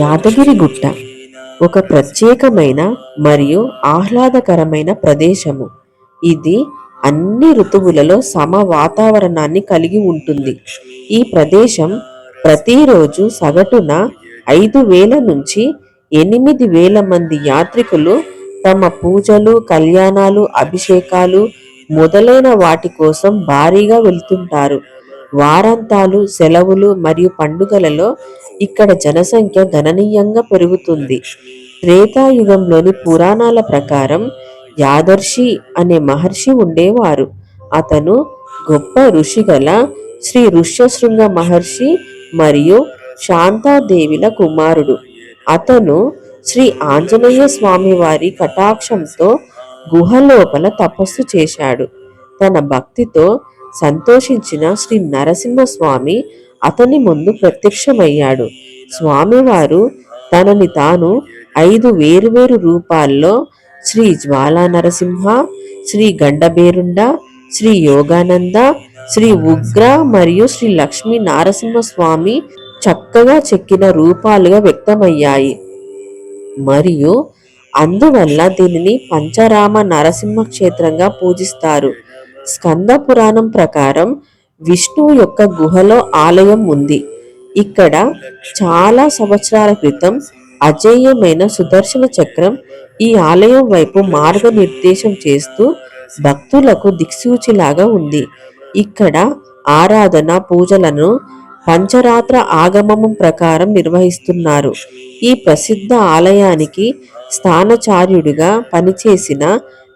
యాదగిరిగుట్ట. ఒక ప్రత్యేకమైన మరియు ఆహ్లాదకరమైన ప్రదేశము. ఇది అన్ని ఋతువులలో సమ వాతావరణాన్ని కలిగి ఉంటుంది. ఈ ప్రదేశం ప్రతిరోజు సగటున ఐదు వేల నుంచి ఎనిమిది వేల మంది యాత్రికులు తమ పూజలు కళ్యాణాలు అభిషేకాలు మొదలైన వాటి కోసం భారీగా వెళ్తుంటారు. వారాంతాలు సెలవులు మరియు పండుగలలో ఇక్కడ జనసంఖ్య గణనీయంగా పెరుగుతుంది. త్రేతాయుగంలోని పురాణాల ప్రకారం యాదర్శి అనే మహర్షి ఉండేవారు. అతను గొప్ప ఋషి గల శ్రీ ఋష్యశృంగ మహర్షి మరియు శాంతాదేవిల కుమారుడు. అతను శ్రీ ఆంజనేయ స్వామి వారి కటాక్షంతో గుహలోపల తపస్సు చేశాడు. తన భక్తితో సంతోషించిన శ్రీ నరసింహస్వామి అతని ముందు ప్రత్యక్షమయ్యాడు. స్వామివారు తనని తాను ఐదు వేరువేరు రూపాల్లో శ్రీ జ్వాలా నరసింహ శ్రీ గండబేరుండ శ్రీ యోగానంద శ్రీ ఉగ్ర మరియు శ్రీ లక్ష్మీ నారసింహస్వామి చక్కగా చెక్కిన రూపాలుగా వ్యక్తమయ్యాయి. మరియు అందువల్ల దీనిని పంచరామ నరసింహ క్షేత్రంగా పూజిస్తారు. స్కంద పురాణం ప్రకారం విష్ణువు యొక్క గుహలో ఆలయం ఉంది. ఇక్కడ చాలా సంవత్సరాల క్రితం అజేయమైన సుదర్శన చక్రం ఈ ఆలయం వైపు మార్గనిర్దేశం చేస్తూ భక్తులకు దిక్సూచిలాగా ఉంది. ఇక్కడ ఆరాధన పూజలను పంచరాత్ర ఆగమం ప్రకారం నిర్వహిస్తున్నారు. ఈ ప్రసిద్ధ ఆలయానికి స్థానచార్యుడిగా పనిచేసిన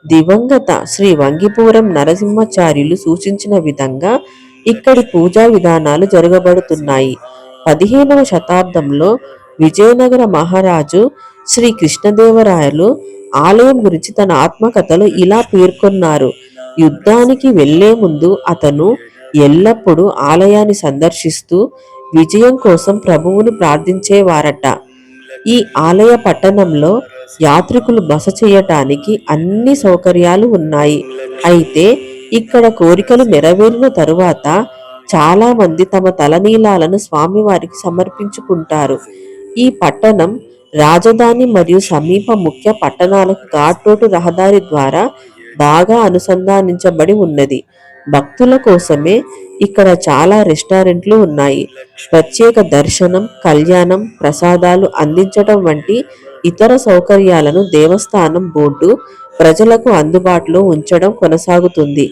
దివంగత శ్రీ వంగిపురం నరసింహాచార్యులు సూచించిన విధంగా ఇక్కడి పూజా విధానాలు జరగబడుతున్నాయి. పదిహేనవ శతాబ్దంలో విజయనగర మహారాజు శ్రీ కృష్ణదేవరాయలు ఆలయం గురించి తన ఆత్మకథలో ఇలా పేర్కొన్నారు. యుద్ధానికి వెళ్ళే ముందు అతను ఎల్లప్పుడూ ఆలయాన్ని సందర్శిస్తూ విజయం కోసం ప్రభువును ప్రార్థించేవారట. ఈ ఆలయ పట్టణంలో యాత్రికులు బస చేయటానికి అన్ని సౌకర్యాలు ఉన్నాయి. అయితే ఇక్కడ కోరికలు నెరవేరిన తరువాత చాలా మంది తమ తలనీలాలను స్వామివారికి సమర్పించుకుంటారు. ఈ పట్టణం రాజధాని మరియు సమీప ముఖ్య పట్టణాలకు ఘాటోటు రహదారి ద్వారా బాగా అనుసంధానించబడి ఉన్నది. భక్తుల కోసమే ఇక్కడ చాలా రెస్టారెంట్లు ఉన్నాయి. ప్రత్యేక దర్శనం కళ్యాణం ప్రసాదాలు అందించడం వంటి ఇతర సౌకర్యాలను దేవస్థానం బోర్డు ప్రజలకు అందుబాటులో ఉంచడం కొనసాగుతుంది.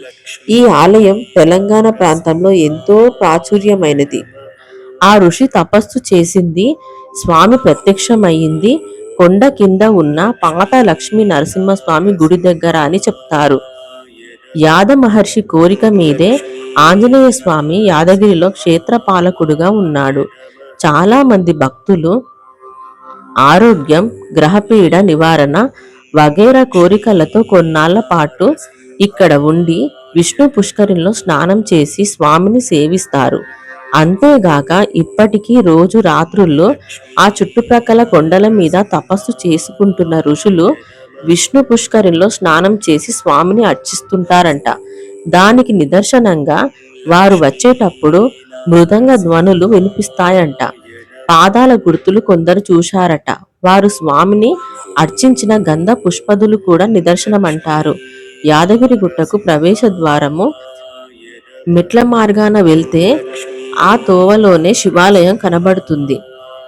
ఈ ఆలయం తెలంగాణ ప్రాంతంలో ఎంతో ప్రాచుర్యమైనది. ఆ ఋషి తపస్సు చేసింది స్వామి ప్రత్యక్షమయ్యింది కొండ కింద ఉన్న పాత లక్ష్మీ నరసింహస్వామి గుడి దగ్గర అని చెప్తారు. యాద మహర్షి కోరిక మీదే ఆంజనేయ స్వామి యాదగిరిలో క్షేత్రపాలకుడుగా ఉన్నాడు. చాలా మంది భక్తులు ఆరోగ్యం గ్రహపీడ నివారణ వగేర కోరికలతో కొన్నాళ్ళ పాటు ఇక్కడ ఉండి విష్ణు పుష్కరిలో స్నానం చేసి స్వామిని సేవిస్తారు. అంతేగాక ఇప్పటికీ రోజు రాత్రుల్లో ఆ చుట్టుప్రక్కల కొండల మీద తపస్సు చేసుకుంటున్న ఋషులు విష్ణు పుష్కరిలో స్నానం చేసి స్వామిని అర్చిస్తుంటారంట. దానికి నిదర్శనంగా వారు వచ్చేటప్పుడు మృదంగ ధ్వనులు వినిపిస్తాయంట. పాదాల గుర్తులు కొందరు చూశారట. వారు స్వామిని అర్చించిన గంధ పుష్పదులు కూడా నిదర్శనమంటారు. యాదగిరి గుట్టకు ప్రవేశ ద్వారము మెట్ల మార్గాన వెళ్తే ఆ తోవలోనే శివాలయం కనబడుతుంది.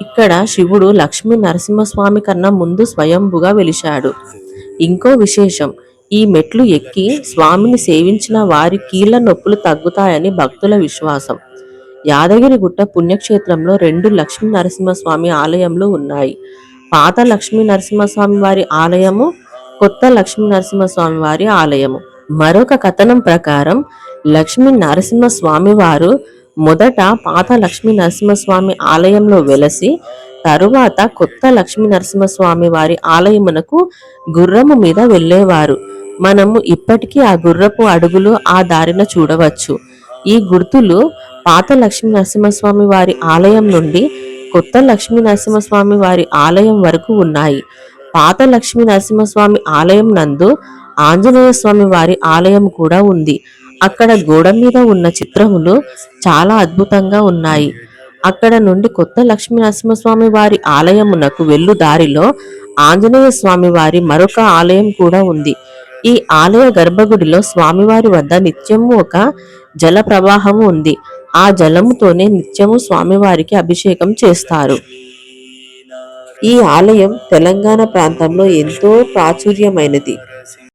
ఇక్కడ శివుడు లక్ష్మీ నరసింహస్వామి కన్నా ముందు స్వయంభుగా వెలిశాడు. ఇంకో విశేషం ఈ మెట్లు ఎక్కి స్వామిని సేవించిన వారి కీళ్ళ నొప్పులు తగ్గుతాయని భక్తుల విశ్వాసం. యాదగిరిగుట్ట పుణ్యక్షేత్రంలో రెండు లక్ష్మీ నరసింహస్వామి ఆలయంలో ఉన్నాయి. పాత లక్ష్మీ నరసింహస్వామి వారి ఆలయము కొత్త లక్ష్మీ నరసింహస్వామి వారి ఆలయము. మరొక కథనం ప్రకారం లక్ష్మీ నరసింహస్వామి వారు మొదట పాత లక్ష్మీ నరసింహస్వామి ఆలయంలో వెలసి తరువాత కొత్త లక్ష్మీ నరసింహస్వామి వారి ఆలయమునకు గుర్రము మీద వెళ్ళేవారు. మనము ఇప్పటికీ ఆ గుర్రపు అడుగులు ఆ దారిన చూడవచ్చు. ఈ గుర్తులు పాత లక్ష్మీ నరసింహస్వామి వారి ఆలయం నుండి కొత్త లక్ష్మీ నరసింహస్వామి వారి ఆలయం వరకు ఉన్నాయి. పాత లక్ష్మీ నరసింహస్వామి ఆలయం నందు ఆంజనేయ స్వామి వారి ఆలయం కూడా ఉంది. అక్కడ గోడ మీద ఉన్న చిత్రములు చాలా అద్భుతంగా ఉన్నాయి. అక్కడ నుండి కొత్త లక్ష్మీ నరసింహస్వామి వారి ఆలయమునకు వెళ్ళు దారిలో ఆంజనేయ స్వామి వారి మరొక ఆలయం కూడా ఉంది. ఈ ఆలయ గర్భగుడిలో స్వామివారి వద్ద నిత్యము ఒక జల ప్రవాహము ఉంది. ఆ జలముతోనే నిత్యము స్వామివారికి అభిషేకం చేస్తారు. ఈ ఆలయం తెలంగాణ ప్రాంతంలో ఎంతో ప్రాచుర్యమైనది.